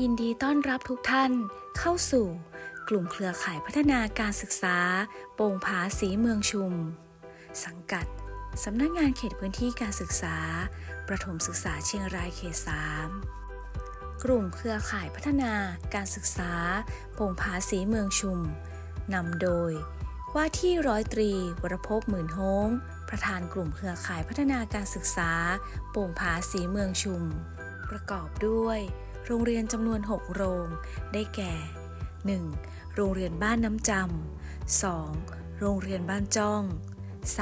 ยินดีต้อนรับทุกท่านเข้าสู่กลุ่มเครือข่ายพัฒนาการศึกษา โป่งผาสีเมืองชุม สังกัด สำนักงานเขตพื้นที่การศึกษา ประถมศึกษาเชียงรายเขต 3 กลุ่มเครือข่ายพัฒนาการศึกษา โป่งผาสีเมืองชุมนำโดย ว่าที่ร้อยตรีวรพพหมื่นโฮงประธานกลุ่มเครือข่ายพัฒนาการศึกษา โป่งผาสีเมืองชุม ประกอบด้วย โรงเรียนจำนวน 6 โรง ได้แก่ 1. โรงเรียนบ้านน้ำจำ 2. โรงเรียนบ้านจ้อง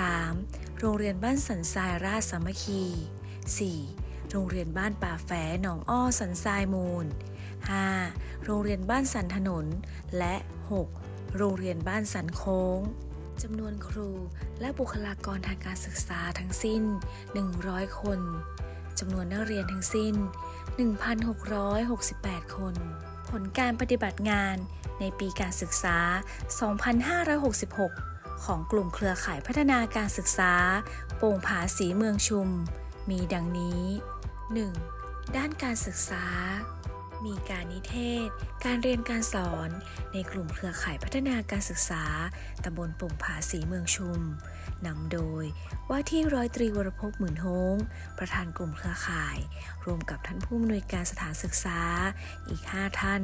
3. โรงเรียนบ้านสันทรายราชสามัคคี 4. โรงเรียนบ้านป่าแฝหนองอ้อสันทรายมูล 5. โรงเรียนบ้านสันถนน และ 6. โรงเรียนบ้านสันโค้งจำนวนครูและบุคลากรทางการศึกษาทั้งสิ้น 100 คน จำนวนนักเรียนทั้งสิ้น 1,668 คน ผลการปฏิบัติงานในปีการศึกษา 2566 ของกลุ่มเครือข่ายพัฒนาการศึกษา โป่งผาสีเมืองชุม มีดังนี้ 1. ด้านการศึกษา มีการนิเทศ การเรียนการสอน ในกลุ่มเครือข่ายพัฒนาการศึกษา ตำบลโป่งผาสีเมืองชุม นำโดย ว่าที่ร้อยตรีวรพพหมื่นโฮงประธานกลุ่มเครือข่าย รวมกับท่านผู้อำนวยการสถานศึกษา อีก 5 ท่าน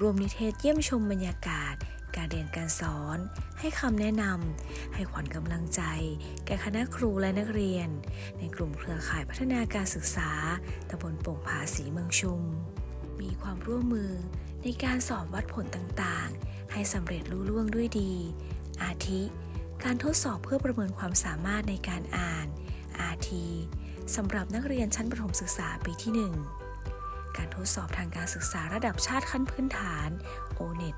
รวมนิเทศเยี่ยมชมบรรยากาศ การเรียนการสอน ให้คำแนะนำ ให้ขวัญกำลังใจ แก่คณะครูและนักเรียน ในกลุ่มเครือข่ายพัฒนาการศึกษา ตำบลโป่งผาสีเมืองชุม มีความร่วมมือในการสอบวัดผลต่างๆ ให้สำเร็จรุ่ล่วงด้วยดี อาทิ การทดสอบเพื่อประเมินความสามารถในการอ่าน อาทีสำหรับนักเรียนชั้นประถมศึกษาปีที่ 1 การทดสอบทางการศึกษาระดับชาติขั้นพื้นฐาน o n e t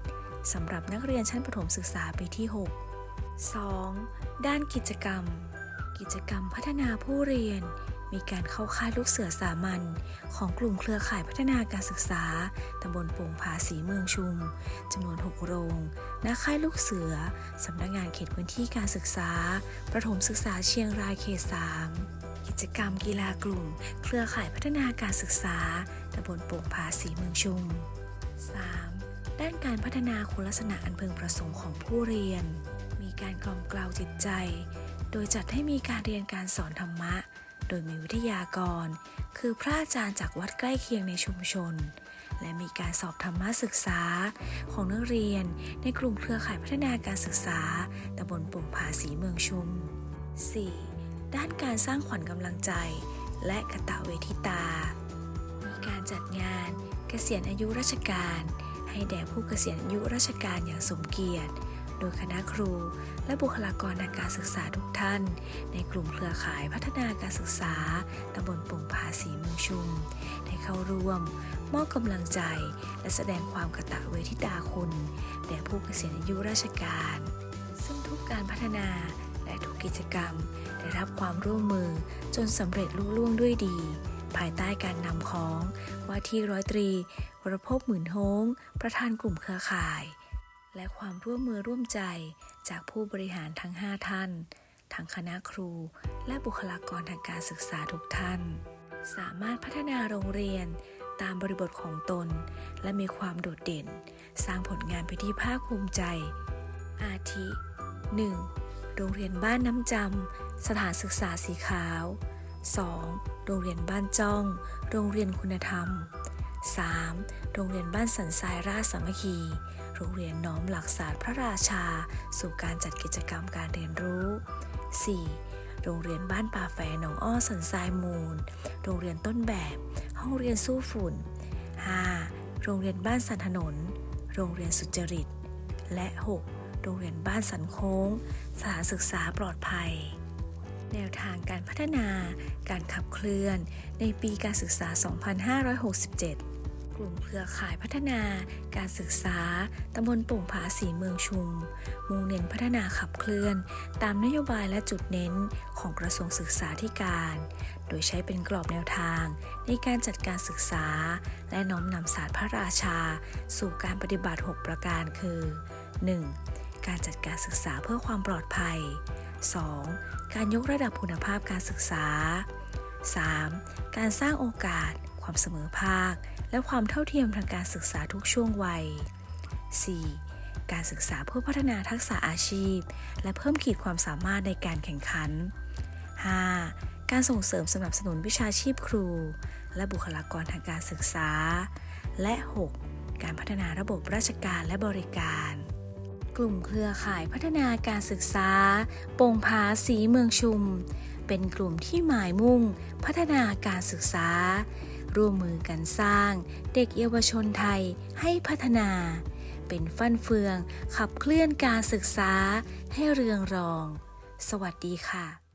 สำหรับนักเรียนชั้นประถมศึกษาปีที่ 6 2. ด้านกิจกรรม กิจกรรมพัฒนาผู้เรียน มีการเข้าค่ายลูกเสือสามัญของกลุ่มเครือข่ายพัฒนาการศึกษาตำบลโป่งผาสีเมืองชุมจำนวน 6 โรงณค่ายลูกเสือสำนักงานเขตพื้นที่การศึกษา ประถมศึกษาเชียงรายเขต 3 กิจกรรมกีฬากลุ่ม เครือข่ายพัฒนาการศึกษาตำบลโป่งผาสีเมืองชุม 3. ด้านการพัฒนาคุณลักษณะอันพึงประสงค์ของผู้เรียน มีการกล่อมกล่าวจิตใจ โดยจัดให้มีการเรียนการสอนธรรมะ โดยมีวิทยากร คือพระอาจารย์จากวัดใกล้เคียงในชุมชน และมีการสอบธรรมะศึกษา ของนักเรียนในกลุ่มเครือข่ายพัฒนาการศึกษาตำบลโป่งผาสีเมืองชุม 4. ด้านการสร้างขวัญกำลังใจ และกะตเวทิตา มีการจัดงานเกษียณอายุราชการ ให้แด่ผู้เกษียณอายุราชการอย่างสมเกียรติ โดยคณะครู และบุคลากรทางการศึกษาทุกท่าน ในกลุ่มเครือข่ายพัฒนาการศึกษาตำบลโป่งผาสีเมืองชุม ได้เข้าร่วม มอบกำลังใจ และแสดงความกตเวทิตาคุณแด่ผู้เกษียณอายุราชการ ซึ่งทุกการพัฒนาและทุกกิจกรรม ได้รับความร่วมมือจนสำเร็จลุล่วงด้วยดี ภายใต้การนำของว่าที่ร้อยตรีวรพพหมื่นโฮงประธานกลุ่มเครือข่าย และความร่วมมือร่วมใจจากผู้บริหารทั้ง 5 ท่าน ทั้งคณะครู และบุคลากรทางการศึกษาทุกท่าน สามารถพัฒนาโรงเรียนตามบริบทของตน และมีความโดดเด่น สร้างผลงานไปที่ภาคภูมิใจ อาทิ 1. โรงเรียนบ้านน้ำจำสถานศึกษาสีขาว 2. โรงเรียนบ้านจ้อง โรงเรียนคุณธรรม 3. โรงเรียนบ้านสันทรายราชสามัคคี โรงเรียนน้อมหลักศาสตร์พระราชา สู่การจัดกิจกรรมการเรียนรู้ 4. โรงเรียนบ้านป่าแฝหนองอ้อสันทรายมูล โรงเรียนต้นแบบ ห้องเรียนสู้ฝุ่น 5. โรงเรียนบ้านสันถนน โรงเรียนสุจริต และ 6. โรงเรียนบ้านสันโค้ง สถานศึกษาปลอดภัยแนวทางการพัฒนาการขับเคลื่อนในปีการศึกษา 2567 กลุ่มเครือข่ายพัฒนา การศึกษาตำบลโป่งผาสีเมืองชุม มุ่งเน้นพัฒนาขับเคลื่อน ตามนโยบายและจุดเน้นของกระทรวงศึกษาธิการ โดยใช้เป็นกรอบแนวทาง ในการจัดการศึกษา และน้อมนำศาสตร์พระราชา สู่การปฏิบัติ 6 ประการคือ 1. การจัดการศึกษาเพื่อความปลอดภัย 2. การยกระดับคุณภาพการศึกษา 3. การสร้างโอกาส ความเสมอภาค และความเท่าเทียมทางการศึกษาทุกช่วงวัย 4. การศึกษาเพื่อพัฒนาทักษะอาชีพ และเพิ่มขีดความสามารถในการแข่งขัน 5. การส่งเสริมสนับสนุนวิชาชีพครู และบุคลากรทางการศึกษา และ 6. การพัฒนาระบบราชการและบริการ กลุ่มเครือข่ายพัฒนาการศึกษาโป่งผาสีเมืองชุม เป็นกลุ่มที่หมายมุ่ง พัฒนาการศึกษา ร่วมมือกันสร้างเด็กเยาวชนไทยให้พัฒนา เป็นฟั่นเฟืองขับเคลื่อนการศึกษาให้เรืองรอง สวัสดีค่ะ